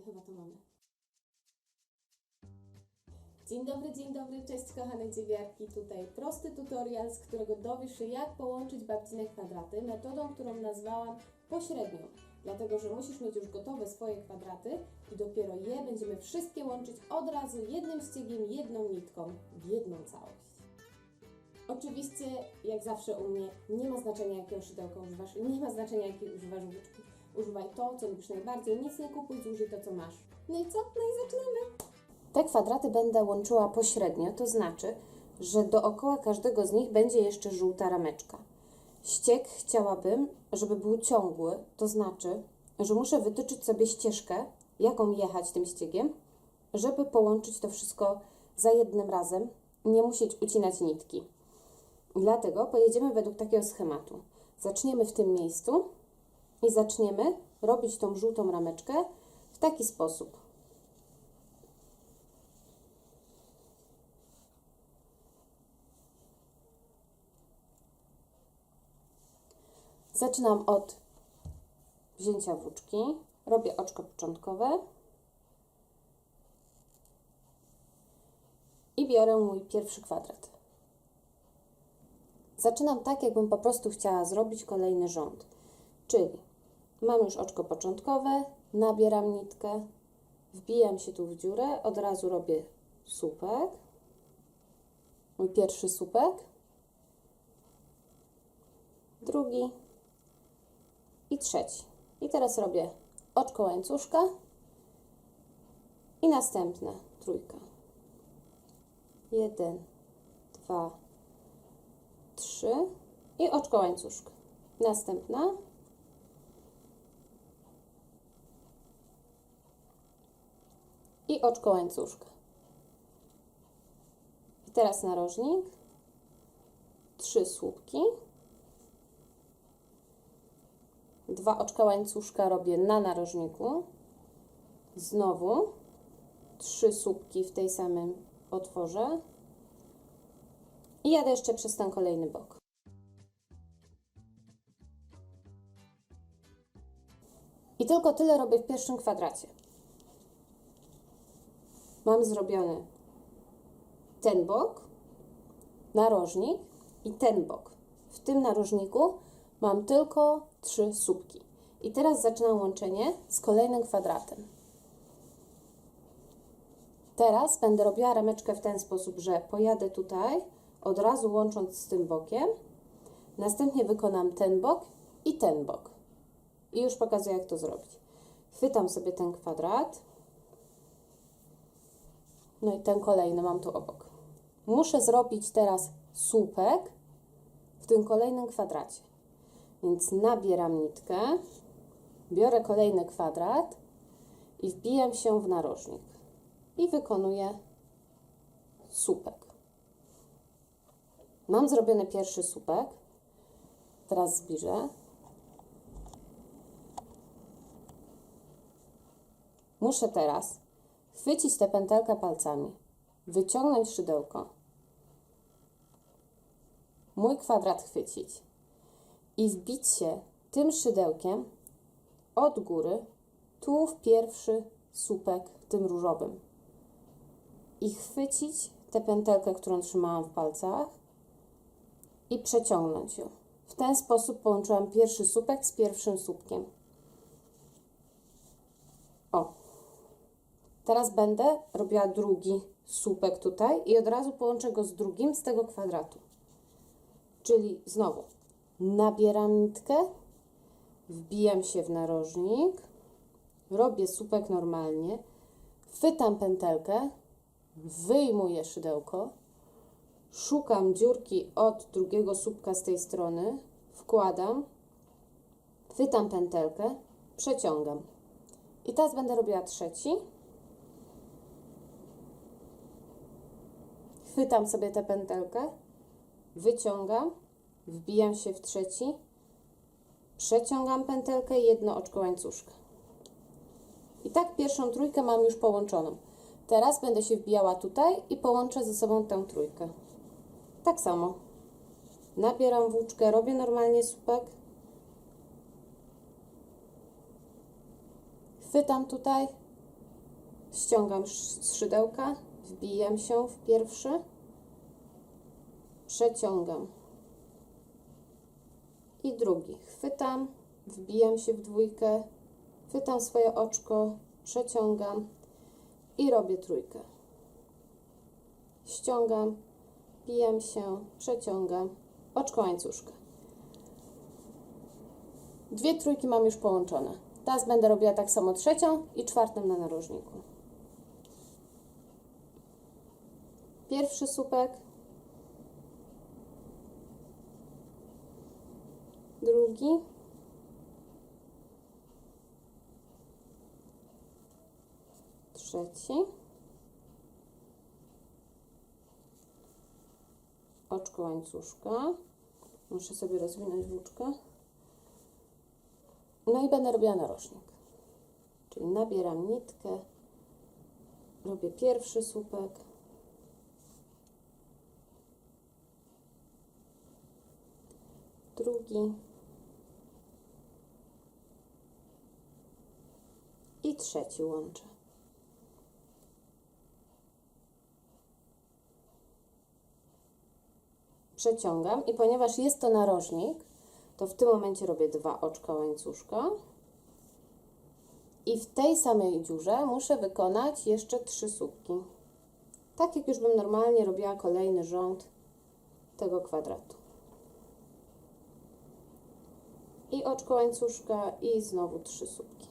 Chyba to mamy. Dzień dobry, dzień dobry, cześć kochane dziewiarki. Tutaj prosty tutorial, z którego dowiesz się jak połączyć babcine kwadraty metodą, którą nazwałam pośrednią. Dlatego, że musisz mieć już gotowe swoje kwadraty i dopiero je będziemy wszystkie łączyć od razu jednym ściegiem, jedną nitką w jedną całość. Oczywiście, jak zawsze u mnie, nie ma znaczenia jakiego szydełka używasz, nie ma znaczenia jakiej używasz włóczki. Używaj to, co lubisz najbardziej, nic nie kupuj, zużyj to, co masz. No i co? No i zaczynamy! Te kwadraty będę łączyła pośrednio, to znaczy, że dookoła każdego z nich będzie jeszcze żółta rameczka. Ścieg chciałabym, żeby był ciągły, to znaczy, że muszę wytyczyć sobie ścieżkę, jaką jechać tym ściegiem, żeby połączyć to wszystko za jednym razem nie musieć ucinać nitki. Dlatego pojedziemy według takiego schematu. Zaczniemy w tym miejscu i zaczniemy robić tą żółtą rameczkę w taki sposób. Zaczynam od wzięcia włóczki, robię oczko początkowe i biorę mój pierwszy kwadrat. Zaczynam tak, jakbym po prostu chciała zrobić kolejny rząd. Czyli mam już oczko początkowe, nabieram nitkę, wbijam się tu w dziurę, od razu robię słupek, mój pierwszy słupek, drugi i trzeci. I teraz robię oczko łańcuszka i następne trójka. Jeden, dwa, trzy i oczko łańcuszka. Następna. I oczko łańcuszka. I teraz narożnik. Trzy słupki. Dwa oczka łańcuszka robię na narożniku. Znowu trzy słupki w tej samym otworze. I jadę jeszcze przez ten kolejny bok. I tylko tyle robię w pierwszym kwadracie. Mam zrobiony ten bok, narożnik i ten bok. W tym narożniku mam tylko trzy słupki. I teraz zaczynam łączenie z kolejnym kwadratem. Teraz będę robiła rameczkę w ten sposób, że pojadę tutaj, od razu łącząc z tym bokiem. Następnie wykonam ten bok i ten bok. I już pokazuję, jak to zrobić. Chwytam sobie ten kwadrat. No i ten kolejny mam tu obok. Muszę zrobić teraz słupek w tym kolejnym kwadracie. Więc nabieram nitkę, biorę kolejny kwadrat i wbijam się w narożnik. I wykonuję słupek. Mam zrobiony pierwszy słupek. Teraz zbliżę. Muszę teraz chwycić tę pętelkę palcami, wyciągnąć szydełko, mój kwadrat chwycić i wbić się tym szydełkiem od góry tu w pierwszy słupek, tym różowym. I chwycić tę pętelkę, którą trzymałam w palcach i przeciągnąć ją. W ten sposób połączyłam pierwszy słupek z pierwszym słupkiem. O. Teraz będę robiła drugi słupek tutaj i od razu połączę go z drugim z tego kwadratu. Czyli znowu nabieram nitkę, wbijam się w narożnik, robię słupek normalnie, chwytam pętelkę, wyjmuję szydełko, szukam dziurki od drugiego słupka z tej strony, wkładam, chwytam pętelkę, przeciągam. I teraz będę robiła trzeci. Chwytam sobie tę pętelkę, wyciągam, wbijam się w trzeci, przeciągam pętelkę i jedno oczko łańcuszka. I tak pierwszą trójkę mam już połączoną. Teraz będę się wbijała tutaj i połączę ze sobą tę trójkę. Tak samo. Nabieram włóczkę, robię normalnie słupek. Chwytam tutaj, ściągam sz- szydełka, wbijam się w pierwszy, przeciągam i drugi. Chwytam, wbijam się w dwójkę, chwytam swoje oczko, przeciągam i robię trójkę. Ściągam, wbijam się, przeciągam, oczko łańcuszka. Dwie trójki mam już połączone. Teraz będę robiła tak samo trzecią i czwartą na narożniku. Pierwszy słupek, drugi, trzeci, oczko łańcuszka. Muszę sobie rozwinąć włóczkę. No i będę robiła narożnik. Czyli nabieram nitkę, robię pierwszy słupek, drugi i trzeci łączę. Przeciągam i ponieważ jest to narożnik, to w tym momencie robię dwa oczka łańcuszka i w tej samej dziurze muszę wykonać jeszcze trzy słupki. Tak jak już bym normalnie robiła kolejny rząd tego kwadratu. I oczko łańcuszka i znowu trzy słupki.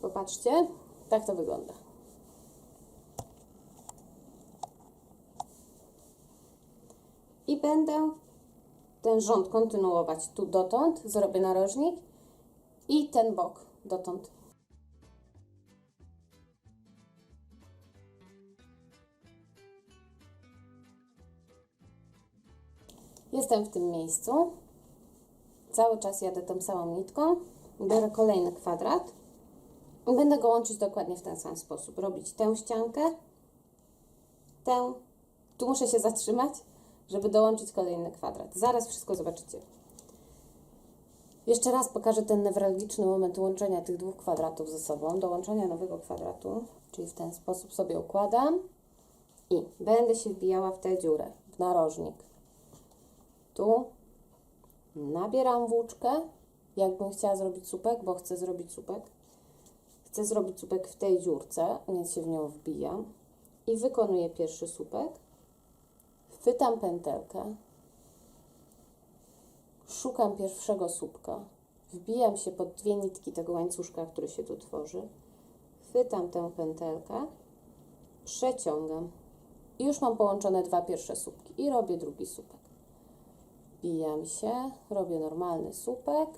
Popatrzcie, tak to wygląda. I będę ten rząd kontynuować tu dotąd, zrobię narożnik i ten bok dotąd. Jestem w tym miejscu. Cały czas jadę tą samą nitką. Biorę kolejny kwadrat i będę go łączyć dokładnie w ten sam sposób. Robić tę ściankę, tę. Tu muszę się zatrzymać, żeby dołączyć kolejny kwadrat. Zaraz wszystko zobaczycie. Jeszcze raz pokażę ten newralgiczny moment łączenia tych dwóch kwadratów ze sobą, dołączenia nowego kwadratu, czyli w ten sposób sobie układam i będę się wbijała w tę dziurę, w narożnik. Tu nabieram włóczkę, jakbym chciała zrobić słupek, bo chcę zrobić słupek. Chcę zrobić słupek w tej dziurce, więc się w nią wbijam i wykonuję pierwszy słupek. Chwytam pętelkę, szukam pierwszego słupka, wbijam się pod dwie nitki tego łańcuszka, który się tu tworzy, chwytam tę pętelkę, przeciągam i już mam połączone dwa pierwsze słupki i robię drugi słupek. Wbijam się, robię normalny słupek,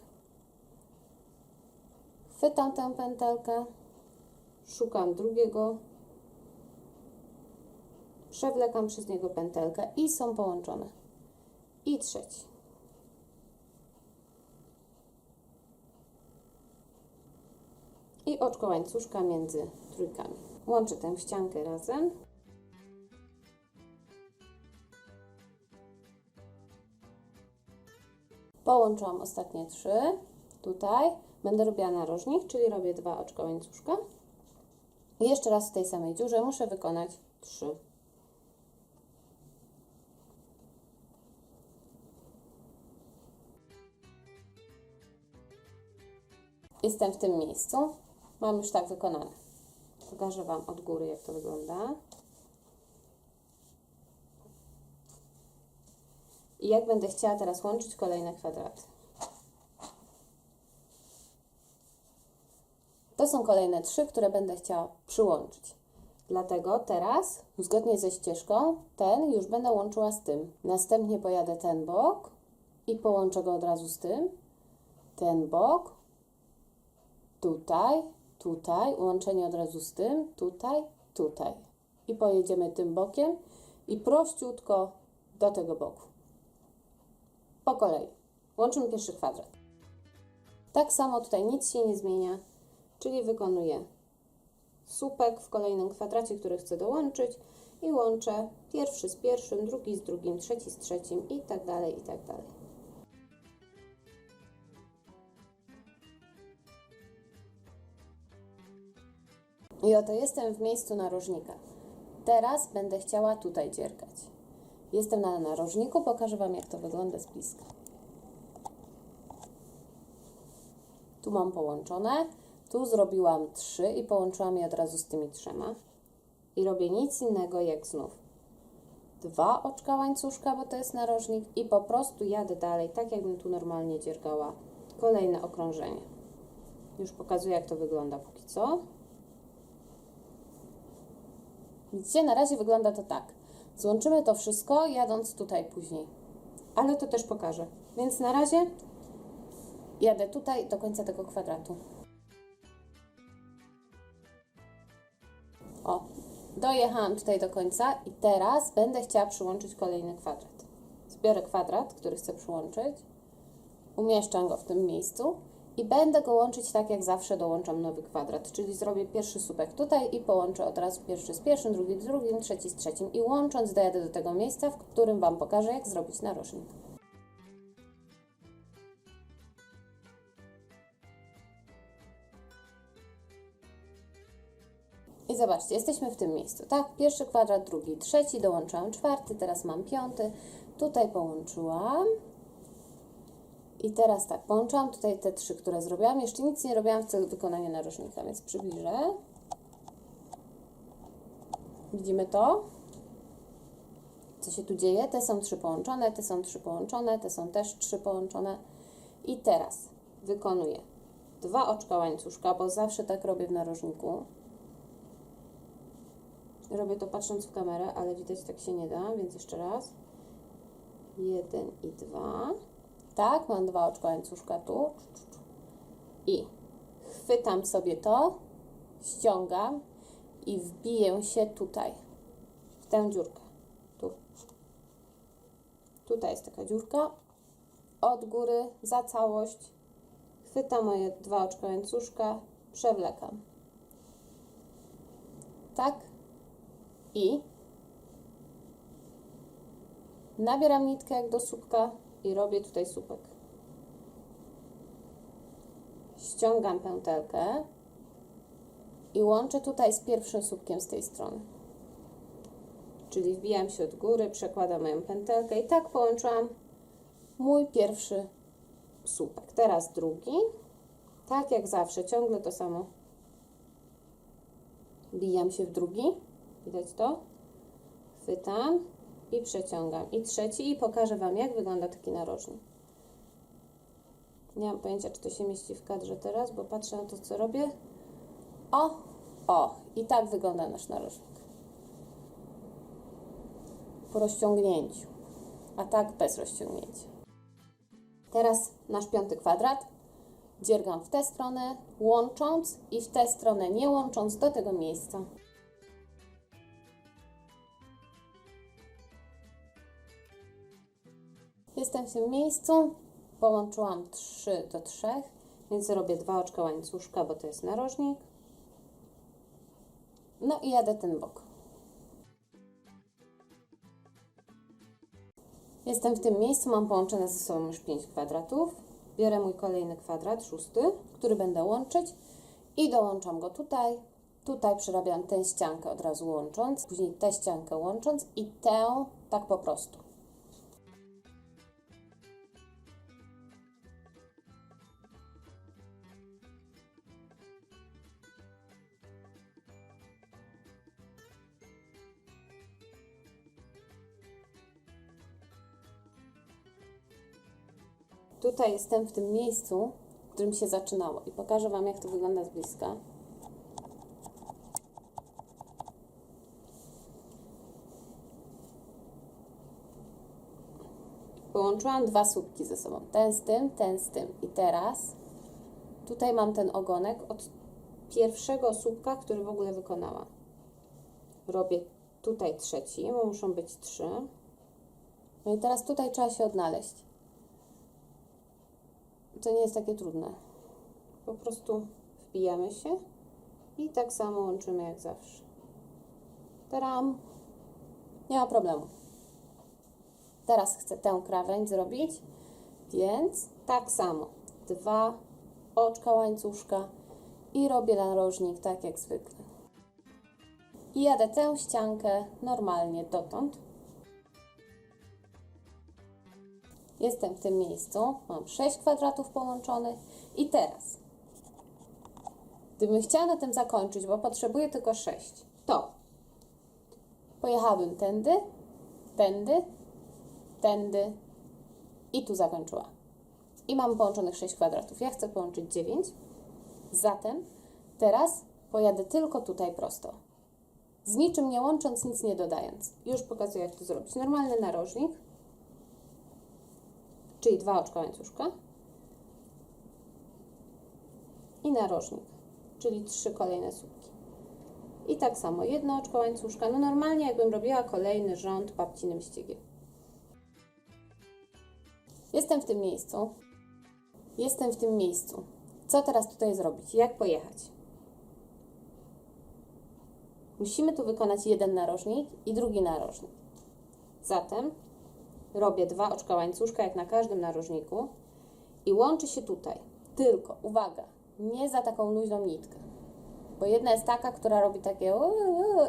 chwytam tę pętelkę, szukam drugiego, przewlekam przez niego pętelkę i są połączone. I trzeci. I oczko łańcuszka między trójkami. Łączę tę ściankę razem. Połączyłam ostatnie trzy. Tutaj będę robiła narożnik, czyli robię dwa oczka łańcuszka. I jeszcze raz w tej samej dziurze muszę wykonać trzy. Jestem w tym miejscu. Mam już tak wykonane. Pokażę Wam od góry, jak to wygląda. I jak będę chciała teraz łączyć kolejne kwadraty. To są kolejne trzy, które będę chciała przyłączyć. Dlatego teraz, zgodnie ze ścieżką, ten już będę łączyła z tym. Następnie pojadę ten bok i połączę go od razu z tym. Ten bok, tutaj, tutaj, łączenie od razu z tym, tutaj, tutaj. I pojedziemy tym bokiem i prościutko do tego boku. Po kolei. Łączymy pierwszy kwadrat. Tak samo tutaj nic się nie zmienia, czyli wykonuję słupek w kolejnym kwadracie, który chcę dołączyć i łączę pierwszy z pierwszym, drugi z drugim, trzeci z trzecim i tak dalej, i tak dalej. I oto jestem w miejscu narożnika. Teraz będę chciała tutaj dziergać. Jestem na narożniku, pokażę Wam jak to wygląda z bliska. Tu mam połączone, tu zrobiłam trzy i połączyłam je od razu z tymi trzema. I robię nic innego jak znów dwa oczka łańcuszka, bo to jest narożnik i po prostu jadę dalej, tak jakbym tu normalnie dziergała kolejne okrążenie. Już pokazuję jak to wygląda póki co. Widzicie, na razie wygląda to tak. Złączymy to wszystko, jadąc tutaj później. Ale to też pokażę. Więc na razie jadę tutaj do końca tego kwadratu. O, dojechałam tutaj do końca i teraz będę chciała przyłączyć kolejny kwadrat. Zbiorę kwadrat, który chcę przyłączyć, umieszczam go w tym miejscu i będę go łączyć tak jak zawsze dołączam nowy kwadrat, czyli zrobię pierwszy słupek tutaj i połączę od razu pierwszy z pierwszym, drugi z drugim, trzeci z trzecim i łącząc dojadę do tego miejsca, w którym Wam pokażę jak zrobić narożnik. I zobaczcie, jesteśmy w tym miejscu, tak? Pierwszy kwadrat, drugi, trzeci, dołączyłam czwarty, teraz mam piąty, tutaj połączyłam. I teraz tak, połączyłam tutaj te trzy, które zrobiłam. Jeszcze nic nie robiłam w celu wykonania narożnika, więc przybliżę. Widzimy to? Co się tu dzieje? Te są trzy połączone, te są trzy połączone, te są też trzy połączone. I teraz wykonuję dwa oczka łańcuszka, bo zawsze tak robię w narożniku. Robię to patrząc w kamerę, ale widać tak się nie da, więc jeszcze raz. Jeden i dwa. Tak, mam dwa oczka łańcuszka tu. I chwytam sobie to, ściągam i wbiję się tutaj, w tę dziurkę. Tu. Tutaj jest taka dziurka. Od góry, za całość. Chwytam moje dwa oczka łańcuszka, przewlekam. Tak, i nabieram nitkę jak do słupka i robię tutaj słupek. Ściągam pętelkę i łączę tutaj z pierwszym słupkiem z tej strony. Czyli wbijam się od góry, przekładam moją pętelkę i tak połączyłam mój pierwszy słupek. Teraz drugi. Tak jak zawsze, ciągle to samo. Wbijam się w drugi. Widać to? Chwytam i przeciągam. I trzeci i pokażę Wam, jak wygląda taki narożnik. Nie mam pojęcia, czy to się mieści w kadrze teraz, bo patrzę na to, co robię. O! O! I tak wygląda nasz narożnik. Po rozciągnięciu. A tak bez rozciągnięcia. Teraz nasz piąty kwadrat. Dziergam w tę stronę, łącząc i w tę stronę nie łącząc do tego miejsca. Jestem w tym miejscu, połączyłam 3 do 3, więc robię dwa oczka łańcuszka, bo to jest narożnik. No i jadę ten bok. Jestem w tym miejscu, mam połączone ze sobą już 5 kwadratów. Biorę mój kolejny kwadrat, szósty, który będę łączyć i dołączam go tutaj. Tutaj przerabiam tę ściankę od razu łącząc, później tę ściankę łącząc i tę tak po prostu. Tutaj jestem w tym miejscu, w którym się zaczynało i pokażę Wam, jak to wygląda z bliska. Połączyłam dwa słupki ze sobą, ten z tym, ten z tym i teraz tutaj mam ten ogonek od pierwszego słupka, który w ogóle wykonałam. Robię tutaj trzeci, bo muszą być trzy. No i teraz tutaj trzeba się odnaleźć to nie jest takie trudne. Po prostu wbijamy się i tak samo łączymy jak zawsze. Teram. Nie ma problemu. Teraz chcę tę krawędź zrobić, więc tak samo. Dwa oczka łańcuszka i robię narożnik tak jak zwykle. i jadę tę ściankę normalnie dotąd. Jestem w tym miejscu, mam 6 kwadratów połączonych i teraz, gdybym chciała na tym zakończyć, bo potrzebuję tylko 6, to pojechałabym tędy, tędy, tędy i tu zakończyła. I mam połączonych 6 kwadratów. Ja chcę połączyć 9, zatem teraz pojadę tylko tutaj prosto. Z niczym nie łącząc, nic nie dodając. Już pokazuję, jak to zrobić. Normalny narożnik, czyli dwa oczka łańcuszka i narożnik, czyli trzy kolejne słupki. I tak samo jedno oczko łańcuszka, no normalnie jakbym robiła kolejny rząd babcinym ściegiem. Jestem w tym miejscu. Jestem w tym miejscu. Co teraz tutaj zrobić? Jak pojechać? Musimy tu wykonać jeden narożnik i drugi narożnik. Zatem robię dwa oczka łańcuszka, jak na każdym narożniku i łączy się tutaj. Tylko, uwaga, nie za taką luźną nitkę. Bo jedna jest taka, która robi takie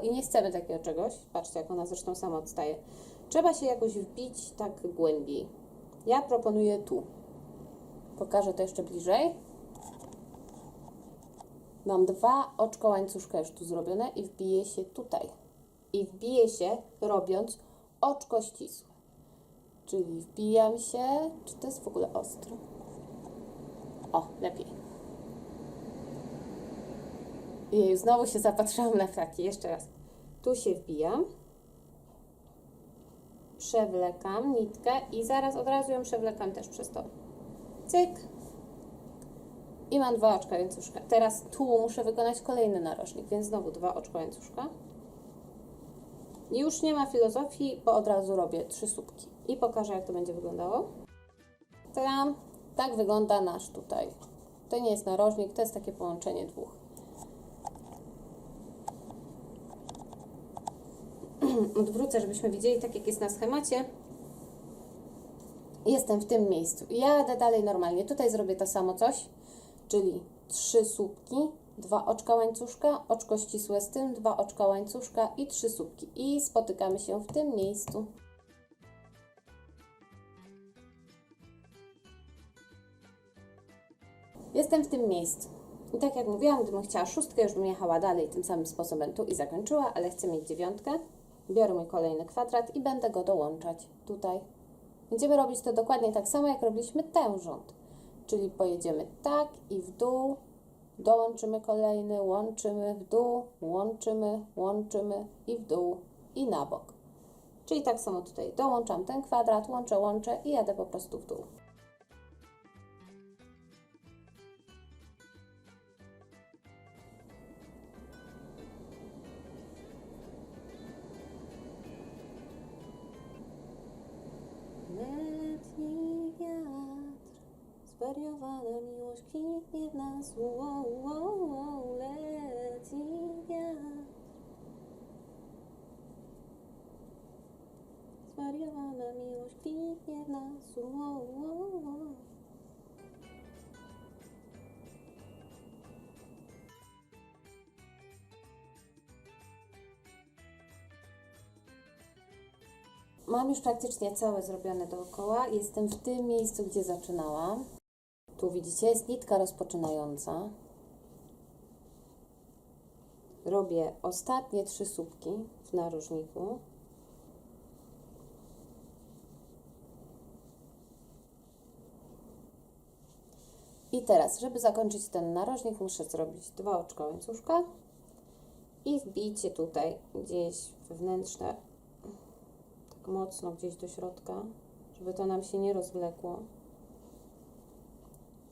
i nie chcemy takiego czegoś. Patrzcie, jak ona zresztą sama odstaje. Trzeba się jakoś wbić tak głębiej. Ja proponuję tu. Pokażę to jeszcze bliżej. Mam dwa oczko łańcuszka już tu zrobione i wbiję się tutaj. I wbiję się robiąc oczko ścisłe. Czyli wbijam się. Czy to jest w ogóle ostro? O, lepiej. Jej, znowu się zapatrzyłam na flaki. Jeszcze raz. Tu się wbijam. Przewlekam nitkę i zaraz od razu ją przewlekam też przez to. Cyk. I mam dwa oczka łańcuszka. Teraz tu muszę wykonać kolejny narożnik, więc znowu dwa oczka łańcuszka. Już nie ma filozofii, bo od razu robię trzy słupki. I pokażę, jak to będzie wyglądało. Tam, tak wygląda nasz tutaj. To nie jest narożnik, to jest takie połączenie dwóch. Odwrócę, żebyśmy widzieli, tak jak jest na schemacie. Jestem w tym miejscu. Jadę dalej normalnie. Tutaj zrobię to samo coś, czyli trzy słupki, dwa oczka łańcuszka, oczko ścisłe z tym, dwa oczka łańcuszka i trzy słupki. I spotykamy się w tym miejscu. Jestem w tym miejscu. I tak jak mówiłam, gdybym chciała szóstkę, już bym jechała dalej tym samym sposobem tu i zakończyła, ale chcę mieć dziewiątkę. Biorę mój kolejny kwadrat i będę go dołączać tutaj. Będziemy robić to dokładnie tak samo, jak robiliśmy ten rząd. Czyli pojedziemy tak i w dół, dołączymy kolejny, łączymy w dół, łączymy, łączymy i w dół i na bok. Czyli tak samo tutaj dołączam ten kwadrat, łączę, łączę i jadę po prostu w dół. Zwariowana miłość kwitnie w nas. Zwariowana miłość kwitnie w nas. Mam już praktycznie całe zrobione dookoła. Jestem w tym miejscu, gdzie zaczynałam. Tu widzicie, jest nitka rozpoczynająca. Robię ostatnie trzy słupki w narożniku. I teraz, żeby zakończyć ten narożnik, muszę zrobić dwa oczka łańcuszka i wbić je tutaj gdzieś wewnętrzne tak mocno gdzieś do środka, żeby to nam się nie rozwlekło.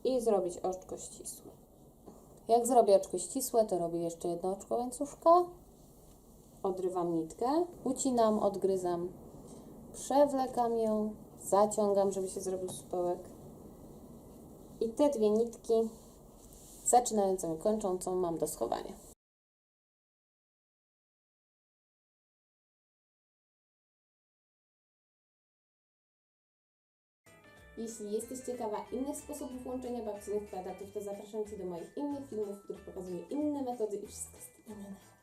I zrobić oczko ścisłe. Jak zrobię oczko ścisłe, to robię jeszcze jedno oczko łańcuszka. Odrywam nitkę, ucinam, odgryzam, przewlekam ją, zaciągam, żeby się zrobił supełek. I te dwie nitki, zaczynającą i kończącą, mam do schowania. Jeśli jesteś ciekawa innych sposobów łączenia babcinych kwadratów, to zapraszam Cię do moich innych filmów, w których pokazuję inne metody i wszystko jest inne.